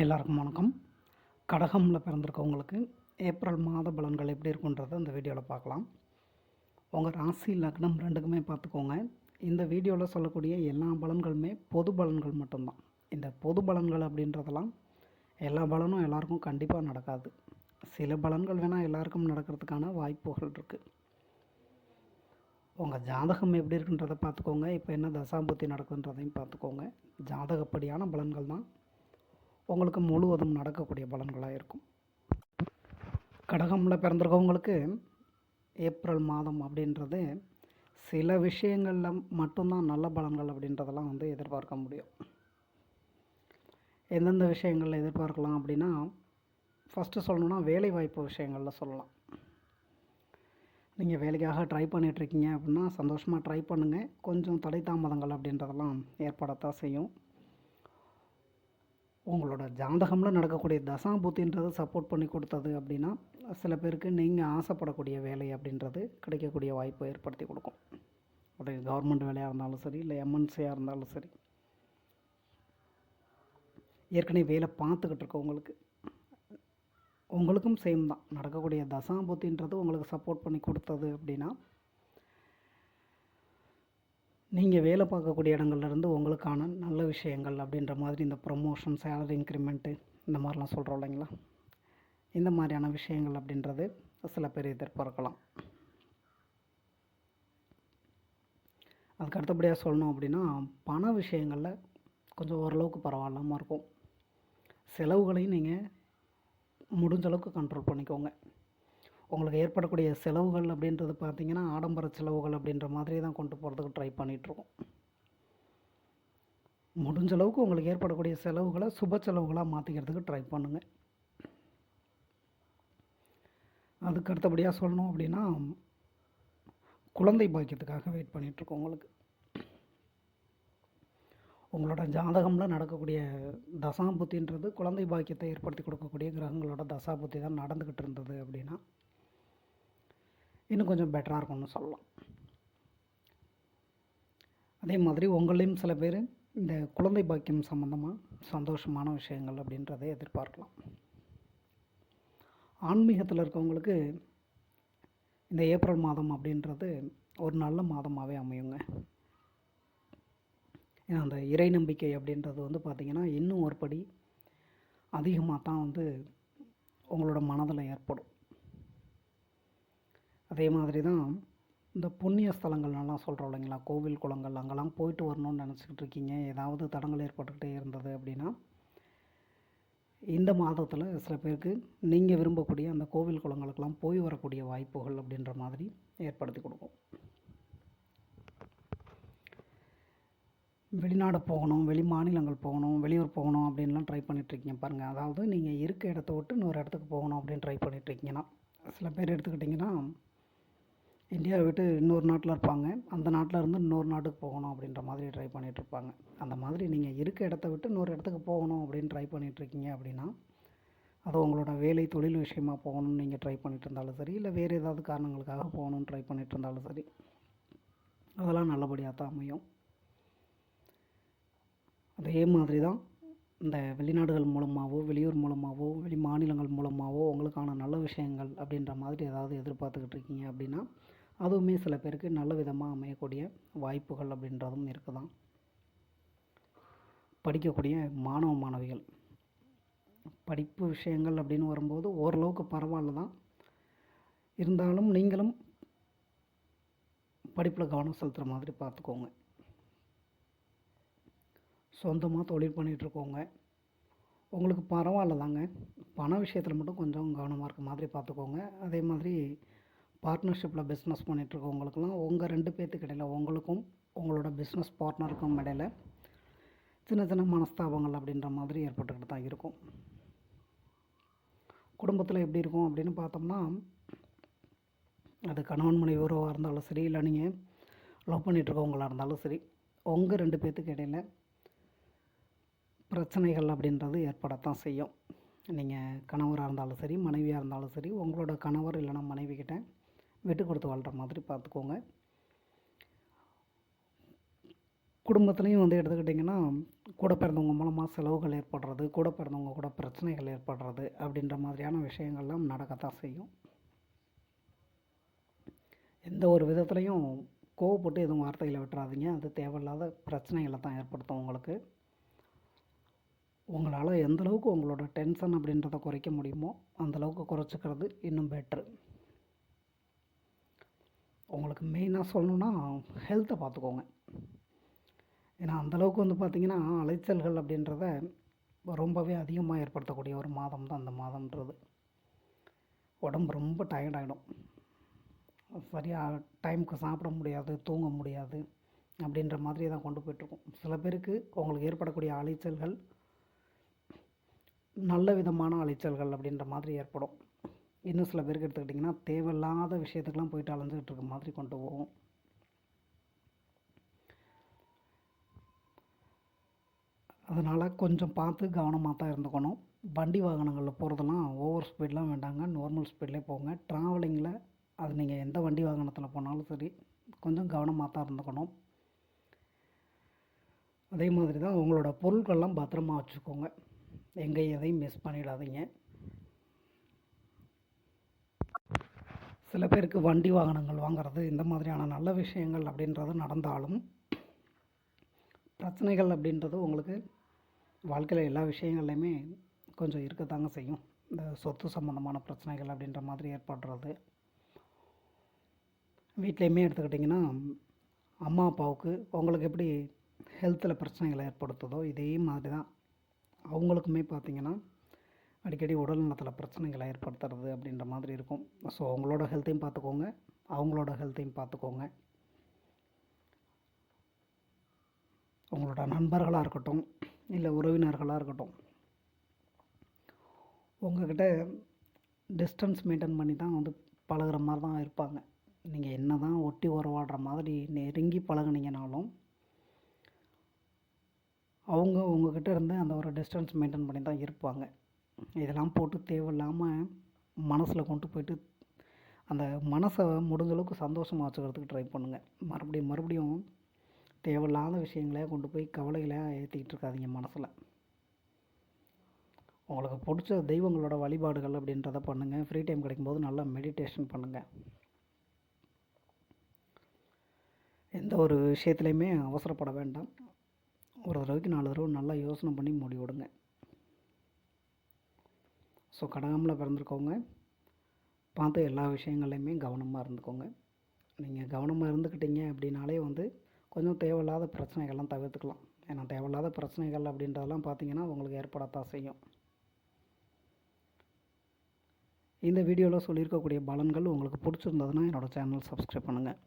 எல்லாருக்கும் வணக்கம். கடகமில் பிறந்திருக்கவங்களுக்கு ஏப்ரல் மாத பலன்கள் எப்படி இருக்குன்றதை இந்த வீடியோவில் பார்க்கலாம். உங்கள் ராசி லக்னம் ரெண்டுக்குமே பார்த்துக்கோங்க. இந்த வீடியோவில் சொல்லக்கூடிய எல்லா பலன்களுமே பொது பலன்கள் மட்டும்தான். இந்த பொது பலன்கள் அப்படின்றதெல்லாம் எல்லா பலனும் எல்லாருக்கும் கண்டிப்பாக நடக்காது. சில பலன்கள் வேணால் எல்லாருக்கும் நடக்கிறதுக்கான வாய்ப்புகள் இருக்குது உங்கள் ஜாதகம் எப்படி இருக்குன்றதை பார்த்துக்கோங்க. இப்போ என்ன தசாபுத்தி நடக்குன்றதையும் பார்த்துக்கோங்க. ஜாதகப்படியான பலன்கள் தான். உங்களுக்கு முழுவதும் நடக்கக்கூடிய பலன்களாக இருக்கும். கடகமில் பிறந்திருக்கவங்களுக்கு ஏப்ரல் மாதம் அப்படின்றது சில விஷயங்களில் மட்டும்தான் நல்ல பலன்கள் அப்படின்றதெல்லாம் வந்து எதிர்பார்க்க முடியும். எந்தெந்த விஷயங்களில் எதிர்பார்க்கலாம் அப்படின்னா ஃபஸ்ட்டு சொல்லணும்னா வேலைவாய்ப்பு விஷயங்களில் சொல்லலாம். நீங்கள் வேலைக்காக ட்ரை பண்ணிகிட்ருக்கீங்க அப்படின்னா சந்தோஷமாக ட்ரை பண்ணுங்கள் கொஞ்சம் தடை தாமதங்கள் அப்படின்றதெல்லாம் ஏற்படத்தான் செய்யும். உங்களோட ஜாதகமில் நடக்கக்கூடிய தசாபுத்தின்றது சப்போர்ட் பண்ணி கொடுத்தது அப்படின்னா சில பேருக்கு நீங்கள் ஆசைப்படக்கூடிய வேலை அப்படின்றது கிடைக்கக்கூடிய வாய்ப்பை ஏற்படுத்தி கொடுக்கும். அது கவர்மெண்ட் வேலையாக இருந்தாலும் சரி இல்லை எம்என்சியாக இருந்தாலும் சரி. ஏற்கனவே வேலை பார்த்துக்கிட்டு உங்களுக்கு உங்களுக்கும் சேம் தான். நடக்கக்கூடிய தசாபுத்தின்றது உங்களுக்கு சப்போர்ட் பண்ணி கொடுத்தது அப்படின்னா நீங்கள் வேலை பார்க்கக்கூடிய இடங்கள்லேருந்து உங்களுக்கான நல்ல விஷயங்கள் அப்படின்ற மாதிரி இந்த ப்ரொமோஷன் சேலரி இன்க்ரிமெண்ட்டு இந்த மாதிரிலாம் சொல்கிறோம் இல்லைங்களா? இந்த மாதிரியான விஷயங்கள் அப்படின்றது சில பேர் எதிர்பார்க்கலாம். அதுக்கு அடுத்தபடியாக சொல்லணும் அப்படின்னா பண விஷயங்களில் கொஞ்சம் ஓரளவுக்கு பரவாயில்லாமல் இருக்கும். செலவுகளையும் நீங்கள் முடிஞ்ச அளவுக்கு கண்ட்ரோல் பண்ணிக்கோங்க. உங்களுக்கு ஏற்படக்கூடிய செலவுகள் அப்படின்றது பார்த்தீங்கன்னா ஆடம்பர செலவுகள் அப்படின்ற மாதிரி தான் கொண்டு போகிறதுக்கு ட்ரை பண்ணிகிட்ருக்கோம் முடிஞ்ச அளவுக்கு உங்களுக்கு ஏற்படக்கூடிய செலவுகளை சுப செலவுகளாக மாற்றிக்கிறதுக்கு ட்ரை பண்ணுங்கள் அதுக்கு அடுத்தபடியாக சொல்லணும் அப்படின்னா குழந்தை பாக்கியத்துக்காக வெயிட் பண்ணிகிட்ருக்கோம் உங்களுக்கு. உங்களோட ஜாதகமில் நடக்கக்கூடிய தசாபுத்தின்றது குழந்தை பாக்கியத்தை ஏற்படுத்தி கொடுக்கக்கூடிய கிரகங்களோட தசாபுத்தி தான் நடந்துக்கிட்டு இருந்தது அப்படின்னா இன்னும் கொஞ்சம் பெட்டராக இருக்கும்னு சொல்லலாம். அதே மாதிரி உங்களையும் சில பேர் இந்த குழந்தை பாக்கியம் சம்மந்தமாக சந்தோஷமான விஷயங்கள் அப்படின்றதை எதிர்பார்க்கலாம். ஆன்மீகத்தில் இருக்கவங்களுக்கு இந்த ஏப்ரல் மாதம் அப்படின்றது ஒரு நல்ல மாதமாகவே அமையுங்க. ஏன்னா அந்த இறை நம்பிக்கை அப்படின்றது வந்து பார்த்திங்கன்னா இன்னும் ஒரு படி அதிகமாக தான் வந்து உங்களோட மனதில் ஏற்படும். அதே மாதிரி தான் இந்த புண்ணிய ஸ்தலங்கள்லாம் சொல்கிறோம் இல்லைங்களா? கோவில் குளங்கள் அங்கெல்லாம் போயிட்டு வரணும்னு நினச்சிக்கிட்டு இருக்கீங்க. ஏதாவது தடங்கள் ஏற்பட்டுக்கிட்டே இருந்தது அப்படின்னா இந்த மாதத்தில் சில பேருக்கு நீங்கள் விரும்பக்கூடிய அந்த கோவில் குளங்களுக்கெல்லாம் போய் வரக்கூடிய வாய்ப்புகள் அப்படின்ற மாதிரி ஏற்படுத்தி கொடுக்கும். வெளிநாடு போகணும் வெளி மாநிலங்கள் போகணும் வெளியூர் போகணும் அப்படின்லாம் ட்ரை பண்ணிகிட்ருக்கீங்க பாருங்கள் அதாவது நீங்கள் இருக்க இடத்த விட்டு இன்னொரு இடத்துக்கு போகணும் அப்படின்னு ட்ரை பண்ணிகிட்ருக்கீங்கன்னா சில பேர் எடுத்துக்கிட்டிங்கன்னா இந்தியாவை விட்டு இன்னொரு நாட்டில் இருப்பாங்க. அந்த நாட்டில் இருந்து இன்னொரு நாட்டுக்கு போகணும் அப்படின்ற மாதிரி ட்ரை பண்ணிகிட்ருப்பாங்க அந்த மாதிரி நீங்கள் இருக்க இடத்த விட்டு இன்னொரு இடத்துக்கு போகணும் அப்படின்னு ட்ரை பண்ணிகிட்ருக்கீங்க அப்படின்னா அது உங்களோட வேலை தொழில் விஷயமா போகணும்னு நீங்கள் ட்ரை பண்ணிகிட்டு இருந்தாலும் சரி இல்லை வேறு ஏதாவது காரணங்களுக்காக போகணும்னு ட்ரை பண்ணிகிட்டு இருந்தாலும் சரி அதெல்லாம் நல்லபடியாக தான் அமையும். அதே மாதிரி தான் இந்த வெளிநாடுகள் மூலமாகவோ வெளியூர் மூலமாகவோ வெளி மாநிலங்கள் மூலமாகவோ உங்களுக்கான நல்ல விஷயங்கள் அப்படின்ற மாதிரி ஏதாவது எதிர்பார்த்துக்கிட்டு இருக்கீங்க அப்படின்னா அதுவுமே சில பேருக்கு நல்ல விதமாக அமையக்கூடிய வாய்ப்புகள் அப்படின்றதும் இருக்குதான். படிக்கக்கூடிய மாணவ மாணவிகள். படிப்பு விஷயங்கள் அப்படின்னு வரும்போது ஓரளவுக்கு பரவாயில்ல தான் இருந்தாலும் நீங்களும் படிப்பில் கவனம் செலுத்துகிற மாதிரி பார்த்துக்கோங்க. சொந்தமாக தொழில் பண்ணிகிட்ருக்கோங்க உங்களுக்கு பரவாயில்ல தாங்க பண விஷயத்தில் மட்டும் கொஞ்சம் கவனமாக இருக்க மாதிரி பார்த்துக்கோங்க அதே மாதிரி பார்ட்னர்ஷிப்பில் பிஸ்னஸ் பண்ணிகிட்ருக்கவங்களுக்கெல்லாம் உங்கள் ரெண்டு பேர்த்துக்கு இடையில் உங்களுக்கும் உங்களோட பிஸ்னஸ் பார்ட்னருக்கும் இடையில் சின்ன சின்ன மனஸ்தாபங்கள் அப்படின்ற மாதிரி ஏற்பட்டுக்கிட்டு தான் இருக்கும். குடும்பத்தில் எப்படி இருக்கும் அப்படின்னு பார்த்தோம்னா அது கணவன் மனைவி உறவாக இருந்தாலும் சரி இல்லை நீங்கள் லவ் பண்ணிகிட்ருக்கவங்களாக இருந்தாலும் சரி உங்கள் ரெண்டு பேர்த்துக்கு இடையில் பிரச்சனைகள் அப்படின்றது ஏற்படத்தான் செய்யும். நீங்கள் கணவராக இருந்தாலும் சரி மனைவியாக இருந்தாலும் சரி உங்களோட கணவர் இல்லைனா மனைவி கிட்ட விட்டு கொடுத்து வாழ்கிற மாதிரி பார்த்துக்கோங்க. குடும்பத்துலேயும் வந்து எடுத்துக்கிட்டிங்கன்னா கூட பிறந்தவங்க மூலமாக செலவுகள் ஏற்படுறது கூட பிறந்தவங்க கூட பிரச்சனைகள் ஏற்படுறது அப்படின்ற மாதிரியான விஷயங்கள்லாம் நடக்கத்தான் செய்யும். எந்த ஒரு விதத்துலையும் கோவப்பட்டு எதுவும் வார்த்தைகளை விட்டுறாதீங்க. அது தேவையில்லாத பிரச்சனைகளை தான் ஏற்படுத்தும் உங்களுக்கு. உங்களால் எந்தளவுக்கு உங்களோட டென்ஷன் அப்படின்றத குறைக்க முடியுமோ அந்தளவுக்கு குறைச்சிக்கிறது இன்னும் பெட்ரு உங்களுக்கு மெயினாக சொல்லணுன்னா ஹெல்த்தை பார்த்துக்கோங்க. ஏன்னா அந்தளவுக்கு வந்து பார்த்திங்கன்னா அலைச்சல்கள் அப்படின்றத ரொம்பவே அதிகமாக ஏற்படுத்தக்கூடிய ஒரு மாதம் தான் அந்த மாதம்ன்றது. உடம்பு ரொம்ப டயர்டாகிடும் சரியாக டைமுக்கு சாப்பிட முடியாது தூங்க முடியாது அப்படின்ற மாதிரி தான் கொண்டு போயிட்டுருக்கும். சில பேருக்கு உங்களுக்கு ஏற்படக்கூடிய அலைச்சல்கள் நல்ல விதமான அலைச்சல்கள் அப்படின்ற மாதிரி ஏற்படும். இன்னும் சில பேருக்கு எடுத்துக்கிட்டிங்கன்னா தேவையில்லாத விஷயத்துக்கெலாம் போயிட்டு அலைஞ்சிக்கிட்டு இருக்க மாதிரி கொண்டு போகும். அதனால் கொஞ்சம் பார்த்து கவனமாக தான் இருந்துக்கணும். வண்டி வாகனங்களில் போகிறதெல்லாம் ஓவர் ஸ்பீட்லாம் வேண்டாங்க. நார்மல் ஸ்பீட்லேயே போங்க. ட்ராவலிங்கில் அது நீங்கள் எந்த வண்டி வாகனத்தில் போனாலும் சரி கொஞ்சம் கவனமாக தான் இருந்துக்கணும். அதே மாதிரி தான் உங்களோட பொருட்கள்லாம் பத்திரமா வச்சுக்கோங்க. எங்கே எதையும் மிஸ் பண்ணிடாதீங்க. சில பேருக்கு வண்டி வாகனங்கள் வாங்குறது இந்த மாதிரியான நல்ல விஷயங்கள் அப்படின்றது நடந்தாலும் பிரச்சனைகள் அப்படின்றது உங்களுக்கு வாழ்க்கையில் எல்லா விஷயங்கள்லையுமே கொஞ்சம் இருக்கத்தாங்க செய்யும். இந்த சொத்து சம்மந்தமான பிரச்சனைகள் அப்படின்ற மாதிரி ஏற்படுறது. வீட்லேயுமே எடுத்துக்கிட்டிங்கன்னா அம்மா அப்பாவுக்கு உங்களுக்கு எப்படி ஹெல்த்தில் பிரச்சனைகளை ஏற்படுத்துதோ இதே மாதிரி தான் அவங்களுக்குமே பார்த்திங்கன்னா அடிக்கடி உடல் நலத்தில் பிரச்சனைகளை ஏற்படுத்துறது அப்படின்ற மாதிரி இருக்கும். ஸோ அவங்களோட ஹெல்த்தையும் பார்த்துக்கோங்க. அவங்களோட ஹெல்த்தையும் பார்த்துக்கோங்க. உங்களோட நண்பர்களாக இருக்கட்டும் இல்லை உறவினர்களாக இருக்கட்டும் உங்கள்கிட்ட டிஸ்டன்ஸ் மெயின்டைன் பண்ணி தான் வந்து பழகுற மாதிரி தான் இருப்பாங்க. நீங்கள் என்ன தான் ஒட்டி உறவாடுற மாதிரி நெருங்கி பழகுனீங்கனாலும் அவங்க உங்ககிட்ட இருந்து அந்த ஒரு டிஸ்டன்ஸ் மெயின்டைன் பண்ணி தான் இருப்பாங்க. இதெல்லாம் போட்டு தேவையில்லாமல் மனசில் கொண்டு போயிட்டு அந்த மனசை முடிஞ்சளவுக்கு சந்தோஷமாக வச்சுக்கிறதுக்கு ட்ரை பண்ணுங்கள் மறுபடியும் மறுபடியும் தேவையில்லாத விஷயங்களே கொண்டு போய் கவலைகளை ஏற்றிக்கிட்டு இருக்காதீங்க மனசில். உங்களுக்கு பிடிச்ச தெய்வங்களோட வழிபாடுகள் அப்படின்றத பண்ணுங்கள் ஃப்ரீ டைம் கிடைக்கும்போது நல்லா மெடிடேஷன் பண்ணுங்கள் எந்த ஒரு விஷயத்துலையுமே அவசரப்பட வேண்டாம். ஒரு தடவைக்கு நாலு தடவை நல்லா யோசனை பண்ணி முடிவிடுங்க ஸோ கடகமில் பிறந்திருக்கவங்க பார்த்த எல்லா விஷயங்கள்லையுமே கவனமாக இருந்துக்கோங்க. நீங்கள் கவனமாக இருந்துக்கிட்டீங்க அப்படின்னாலே வந்து கொஞ்சம் தேவையில்லாத பிரச்சனைகள்லாம் தவிர்த்துக்கலாம். ஏன்னா தேவையில்லாத பிரச்சனைகள் அப்படின்றதெல்லாம் பார்த்தீங்கன்னா உங்களுக்கு ஏற்படத்தான் செய்யும். இந்த வீடியோவில் சொல்லியிருக்கக்கூடிய பலன்கள் உங்களுக்கு பிடிச்சிருந்ததுன்னா என்னோடய சேனல் சப்ஸ்கிரைப் பண்ணுங்கள்